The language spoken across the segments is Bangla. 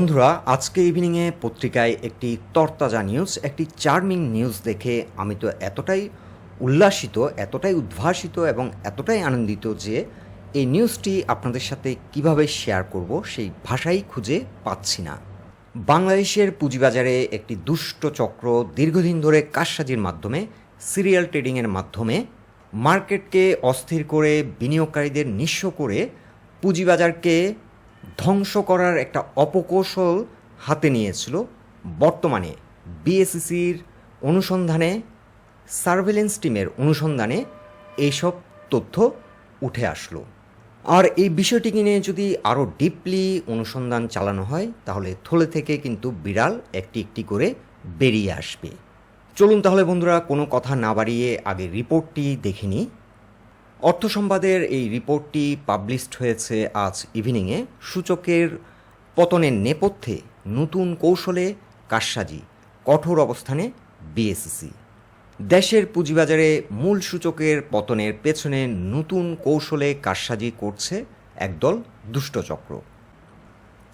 বন্ধুরা, আজকে ইভিনিংয়ে পত্রিকায় একটি তরতাজা নিউজ একটি চার্মিং নিউজ দেখে আমি তো এতটাই উল্লাসিত, এতটাই উদ্ভাসিত এবং এতটাই আনন্দিত যে এই নিউজটি আপনাদের সাথে কীভাবে শেয়ার করব সেই ভাষাই খুঁজে পাচ্ছি না। বাংলাদেশের পুঁজিবাজারে একটি দুষ্ট চক্র দীর্ঘদিন ধরে কারসাজির মাধ্যমে সিরিয়াল ট্রেডিংয়ের মাধ্যমে মার্কেটকে অস্থির করে বিনিয়োগকারীদের নিঃস্ব করে পুঁজিবাজারকে ধ্বংস করার একটা অপকৌশল হাতে নিয়েছিল বর্তমানে বিএসসিসির অনুসন্ধানে, সার্ভেলেন্স টিমের অনুসন্ধানে এইসব তথ্য উঠে আসলো। আর এই বিষয়টিকে নিয়ে যদি আরও ডিপলি অনুসন্ধান চালানো হয়, তাহলে থলে থেকে কিন্তু বিড়াল একটি একটি করে বেরিয়ে আসবে। চলুন তাহলে বন্ধুরা, কোনো কথা না বাড়িয়ে আগে রিপোর্টটি দেখে নিই। অর্থ সংবাদের এই রিপোর্টটি পাবলিশড হয়েছে আজ ইভিনিংয়ে। সূচকের পতনের নেপথ্যে নতুন কৌশলে কারসাজি, কঠোর অবস্থানে বিএসসি। দেশের পুঁজিবাজারে মূল সূচকের পতনের পেছনে নতুন কৌশলে কারসাজি করছে একদল দুষ্টচক্র।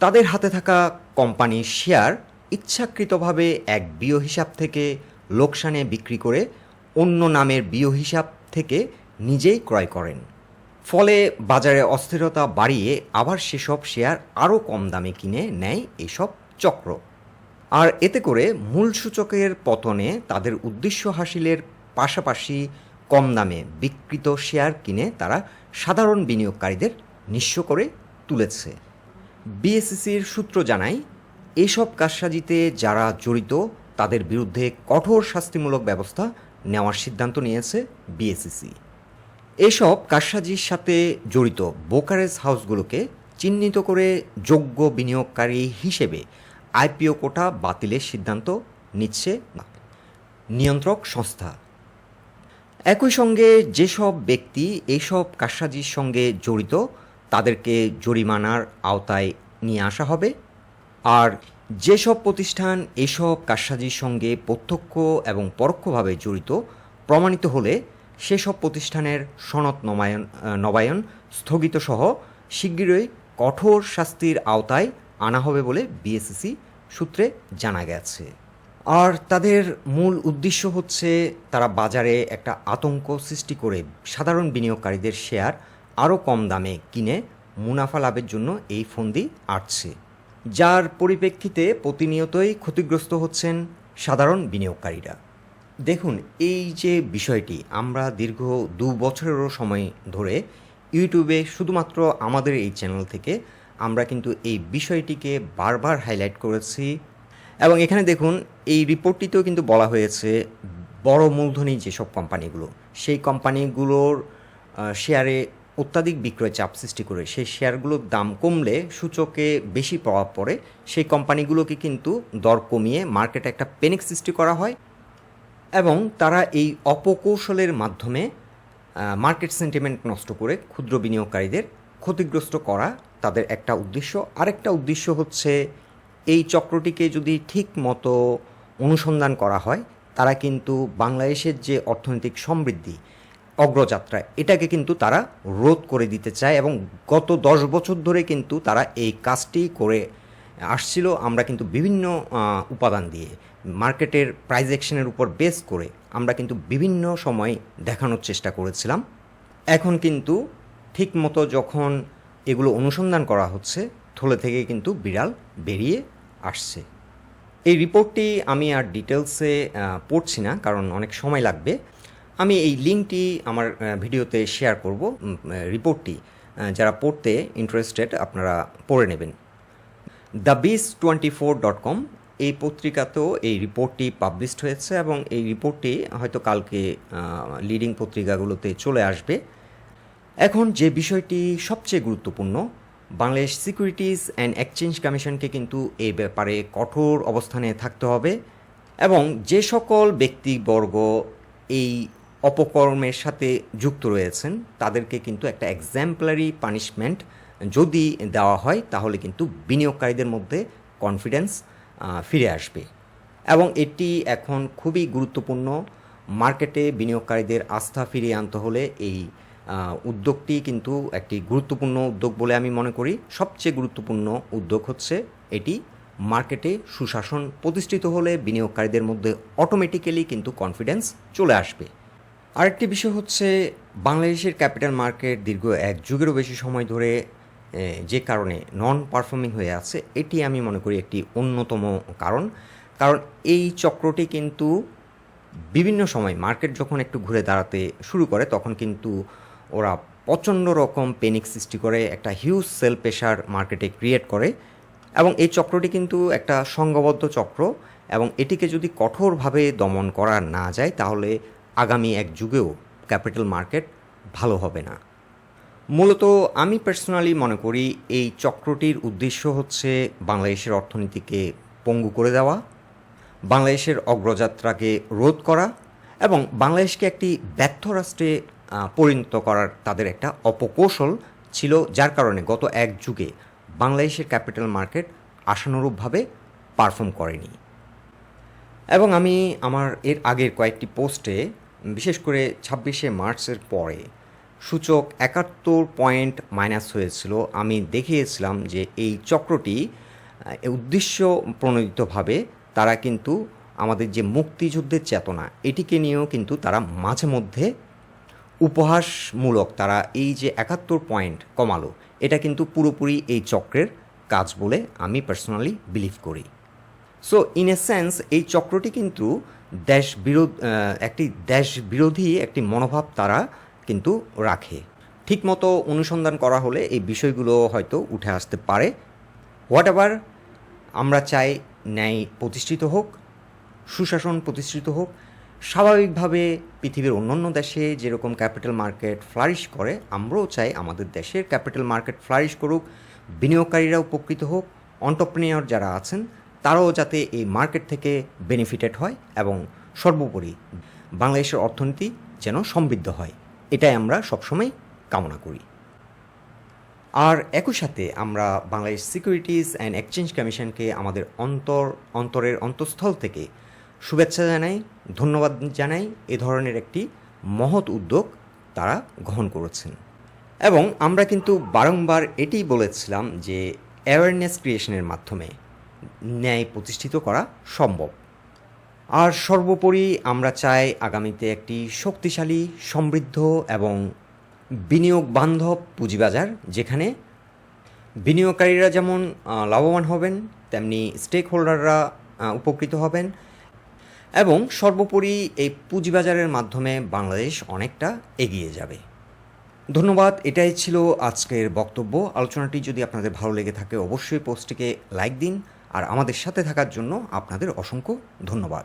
তাদের হাতে থাকা কোম্পানির শেয়ার ইচ্ছাকৃতভাবে এক বিয় হিসাব থেকে লোকসানে বিক্রি করে অন্য নামের বিয় হিসাব থেকে নিজেই ক্রয় করেন। ফলে বাজারে অস্থিরতা বাড়িয়ে আবার সেসব শেয়ার আরও কম দামে কিনে নেয় এসব চক্র। আর এতে করে মূল সূচকের পতনে তাদের উদ্দেশ্য হাসিলের পাশাপাশি কম দামে বিকৃত শেয়ার কিনে তারা সাধারণ বিনিয়োগকারীদের নিঃস্ব করে তুলেছে। বিএসসিসির সূত্র জানায়, এসব কারসাজিতে যারা জড়িত তাদের বিরুদ্ধে কঠোর শাস্তিমূলক ব্যবস্থা নেওয়ার সিদ্ধান্ত নিয়েছে বিএসসিসি এসব কারসাজির সাথে জড়িত ব্রোকারেজ হাউসগুলোকে চিহ্নিত করে যোগ্য বিনিয়োগকারী হিসেবে আইপিও কোটা বাতিলের সিদ্ধান্ত নিচ্ছে না নিয়ন্ত্রক সংস্থা। একই সঙ্গে যেসব ব্যক্তি এইসব কারসাজির সঙ্গে জড়িত, তাদেরকে জরিমানার আওতায় নিয়ে আসা হবে। আর যেসব প্রতিষ্ঠান এসব কারসাজির সঙ্গে প্রত্যক্ষ এবং পরোক্ষভাবে জড়িত, প্রমাণিত হলে সেসব প্রতিষ্ঠানের সনদ নবায়ন নবায়ন স্থগিত সহ শিগগিরই কঠোর শাস্তির আওতায় আনা হবে বলে বিএসসিসি সূত্রে জানা গেছে। আর তাদের মূল উদ্দেশ্য হচ্ছে তারা বাজারে একটা আতঙ্ক সৃষ্টি করে সাধারণ বিনিয়োগকারীদের শেয়ার আরও কম দামে কিনে মুনাফা লাভের জন্য এই ফন্দি আটছে। যার পরিপ্রেক্ষিতে প্রতিনিয়তই ক্ষতিগ্রস্ত হচ্ছেন সাধারণ বিনিয়োগকারীরা। দেখুন, এই যে বিষয়টি, আমরা দীর্ঘ দু বছরেরও সময় ধরে ইউটিউবে শুধুমাত্র আমাদের এই চ্যানেল থেকে আমরা কিন্তু এই বিষয়টিকে বারবার হাইলাইট করেছি। এবং এখানে দেখুন, এই রিপোর্টটিতেও কিন্তু বলা হয়েছে বড় মূলধনী যেসব কোম্পানিগুলো, সেই কোম্পানিগুলোর শেয়ারে অত্যাধিক বিক্রয় চাপ সৃষ্টি করে, সেই শেয়ারগুলোর দাম কমলে সূচকে বেশি প্রভাব পড়ে, সেই কোম্পানিগুলোকে কিন্তু দর কমিয়ে মার্কেটে একটা পেনিক সৃষ্টি করা হয়। এবং তারা এই অপকৌশলের মাধ্যমে মার্কেট সেন্টিমেন্ট নষ্ট করে ক্ষুদ্র বিনিয়োগকারীদের ক্ষতিগ্রস্ত করা তাদের একটা উদ্দেশ্য। আরেকটা উদ্দেশ্য হচ্ছে, এই চক্রটিকে যদি ঠিক মতো অনুসন্ধান করা হয়, তারা কিন্তু বাংলাদেশের যে অর্থনৈতিক সমৃদ্ধি, অগ্রযাত্রা, এটাকে কিন্তু তারা রোধ করে দিতে চায় এবং গত দশ বছর ধরে কিন্তু তারা এই কাজটি করে আসছিল। আমরা কিন্তু বিভিন্ন উপাদান দিয়ে মার্কেটের প্রাইজ অ্যাকশনের উপর বেস করে আমরা কিন্তু বিভিন্ন সময় দেখানোর চেষ্টা করেছিলাম। এখন কিন্তু ঠিক মতো যখন এগুলো অনুসন্ধান করা হচ্ছে, থলে থেকে কিন্তু বিড়াল বেরিয়ে আসছে। এই রিপোর্টটি আমি আর ডিটেলসে পড়ছি না, কারণ অনেক সময় লাগবে। আমি এই লিঙ্কটি আমার ভিডিওতে শেয়ার করব রিপোর্টটি যারা পড়তে ইন্টারেস্টেড আপনারা পড়ে নেবেন। The biz twenty four dot com এই পত্রিকাতেও এই রিপোর্টটি পাবলিশড হয়েছে এবং এই রিপোর্টটি হয়তো কালকে লিডিং পত্রিকাগুলোতে চলে আসবে। এখন যে বিষয়টি সবচেয়ে গুরুত্বপূর্ণ, বাংলাদেশ সিকিউরিটিজ অ্যান্ড এক্সচেঞ্জ কমিশনকে কিন্তু এই ব্যাপারে কঠোর অবস্থানে থাকতে হবে এবং যে সকল ব্যক্তিবর্গ এই অপকর্মের সাথে যুক্ত রয়েছেন, তাদেরকে কিন্তু একটা এক্সাম্পলারি পানিশমেন্ট যদি দেওয়া হয়, তাহলে কিন্তু বিনিয়োগকারীদের মধ্যে কনফিডেন্স ফিরে আসবে। এবং এটি এখন খুবই গুরুত্বপূর্ণ, মার্কেটে বিনিয়োগকারীদের আস্থা ফিরিয়ে আনতে হলে এই উদ্যোগটি কিন্তু একটি গুরুত্বপূর্ণ উদ্যোগ বলে আমি মনে করি। সবচেয়ে গুরুত্বপূর্ণ উদ্যোগ হচ্ছে এটি মার্কেটে সুশাসন প্রতিষ্ঠিত হলে বিনিয়োগকারীদের মধ্যে অটোমেটিক্যালি কিন্তু কনফিডেন্স চলে আসবে। আরেকটি বিষয় হচ্ছে বাংলাদেশের ক্যাপিটাল মার্কেট দীর্ঘ এক যুগেরও বেশি সময় ধরে যে কারণে নন পারফর্মিং হয়ে আছে, এটি আমি মনে করি একটি অন্যতম কারণ। কারণ এই চক্রটি কিন্তু বিভিন্ন সময় মার্কেট যখন একটু ঘুরে দাঁড়াতে শুরু করে, তখন কিন্তু ওরা প্রচণ্ড রকম পেনিক সৃষ্টি করে, একটা হিউজ সেল প্রেশার মার্কেটে ক্রিয়েট করে। এবং এই চক্রটি কিন্তু একটা সংঘবদ্ধ চক্র, এবং এটিকে যদি কঠোরভাবে দমন করা না যায়, তাহলে আগামী এক যুগেও ক্যাপিটাল মার্কেট ভালো হবে না। মূলত আমি পার্সোনালি মনে করি এই চক্রটির উদ্দেশ্য হচ্ছে বাংলাদেশের অর্থনীতিকে পঙ্গু করে দেওয়া, বাংলাদেশের অগ্রযাত্রাকে রোধ করা এবং বাংলাদেশকে একটি ব্যর্থ রাষ্ট্রে পরিণত করার তাদের একটা অপকৌশল ছিল, যার কারণে গত এক যুগে বাংলাদেশের ক্যাপিটাল মার্কেট আশানুরূপভাবে পারফর্ম করেনি। এবং আমি আমার এর আগের কয়েকটি পোস্টে বিশেষ করে ছাব্বিশে মার্চের পরে সূচক একাত্তর পয়েন্ট মাইনাস হয়েছিল। আমি দেখিয়েছিলাম যে এই চক্রটি উদ্দেশ্য প্রণোদিতভাবে তারা কিন্তু আমাদের যে মুক্তিযুদ্ধের চেতনা, এটিকে নিয়েও কিন্তু তারা মাঝে মধ্যে উপহাসমূলক, তারা এই যে একাত্তর পয়েন্ট কমালো, এটা কিন্তু পুরোপুরি এই চক্রের কাজ বলে আমি পার্সোনালি বিলিভ করি। সো ইন এ সেন্স এই চক্রটি কিন্তু দেশ বিরোধ একটি দেশ বিরোধী একটি মনোভাব তারা কিন্তু রাখে। ঠিকমতো অনুসন্ধান করা হলে এই বিষয়গুলো হয়তো উঠে আসতে পারে। হোয়াট এভার আমরা চাই ন্যায় প্রতিষ্ঠিত হোক, সুশাসন প্রতিষ্ঠিত হোক। স্বাভাবিকভাবে পৃথিবীর অন্যান্য দেশে যেরকম ক্যাপিটাল মার্কেট ফ্লারিশ করে, আমরাও চাই আমাদের দেশের ক্যাপিটাল মার্কেট ফ্লারিশ করুক বিনিয়োগকারীরা উপকৃত হোক অন্টারপ্রেনিয়র যারা আছেন, তারাও যাতে এই মার্কেট থেকে বেনিফিটেড হয় এবং সর্বোপরি বাংলাদেশের অর্থনীতি যেন সমৃদ্ধ হয়। এটাই আমরা সবসময় কামনা করি। আর একই সাথে আমরা বাংলাদেশ সিকিউরিটিজ অ্যান্ড এক্সচেঞ্জ কমিশনকে আমাদের অন্তর, অন্তরের অন্তঃস্থল থেকে শুভেচ্ছা জানাই, ধন্যবাদ জানাই, এ ধরনের একটি মহৎ উদ্যোগ তারা গ্রহণ করেছেন। এবং আমরা কিন্তু বারংবার এটি বলেছিলাম যে অ্যাওয়ারনেস ক্রিয়েশনের মাধ্যমে ন্যায় প্রতিষ্ঠিত করা সম্ভব। আর সর্বোপরি আমরা চাই আগামীতে একটি শক্তিশালী, সমৃদ্ধ এবং বিনিয়োগ বান্ধব পুঁজিবাজার, যেখানে বিনিয়োগকারীরা যেমন লাভবান হবেন, তেমনি স্টেক হোল্ডাররা উপকৃত হবেন এবং সর্বোপরি এই পুঁজিবাজারের মাধ্যমে বাংলাদেশ অনেকটা এগিয়ে যাবে। ধন্যবাদ, এটাই ছিল আজকের বক্তব্য। আলোচনাটি যদি আপনাদের ভালো লেগে থাকে, অবশ্যই পোস্টটিকে লাইক দিন। আর আমাদের সাথে থাকার জন্য আপনাদের অসংখ্য ধন্যবাদ।